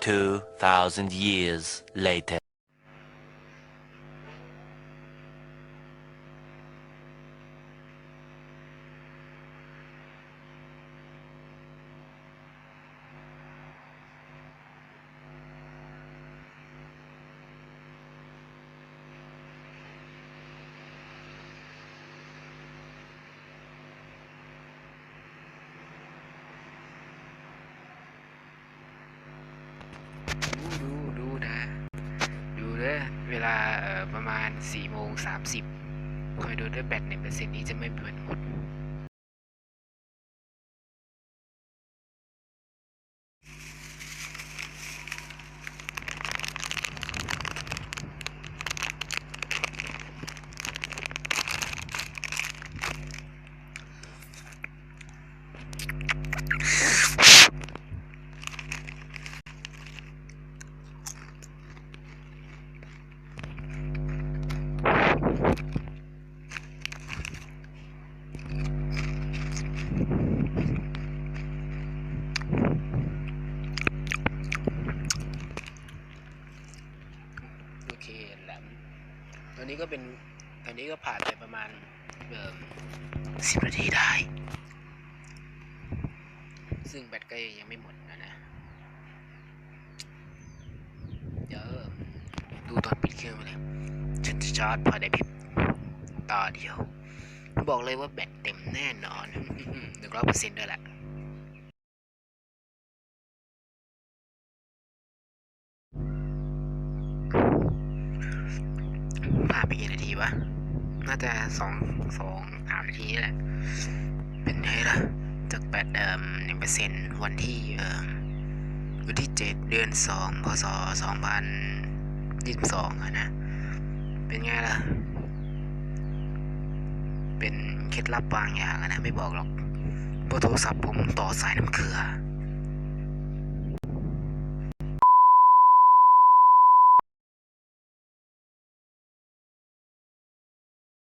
2,000 years later. อเวลาประมาณ4โมง30คอยดูด้วยแบตในเปอร์เซ็นต์นี้จะไม่เบิร์นหมด โอเคแหลม ตอนนี้ก็เป็นตอนนี้ก็ผ่านไปประมาณเอ่อสิบนาทีได้ ซึ่งแบตก็ยังไม่หมดนะนะ เดี๋ยวดูตอนปิดเครื่องไปเลย ฉันจะชาร์จภายในพริบตาเดียว บอกเลยว่าแบตเต็มแน่นอนหนึ่งร้อยเปอร์เซ็นต์ด้วยแหละ ผ่านไปกี่นาทีวะ น่าจะสองสองสามนาทีแหละ เป็นไงล่ะ จากแปดเดิมหนึ่งเปอร์เซ็นต์วันที่เอ่อวันที่เจ็ดเดือนสองพศสองพันยี่สิบสองอะนะ เป็นไงล่ะ เป็นเคล็ดลับบางอย่างอะนะ ไม่บอกหรอกเพราะโทรศัพท์ผมต่อสายน้ำเกลือ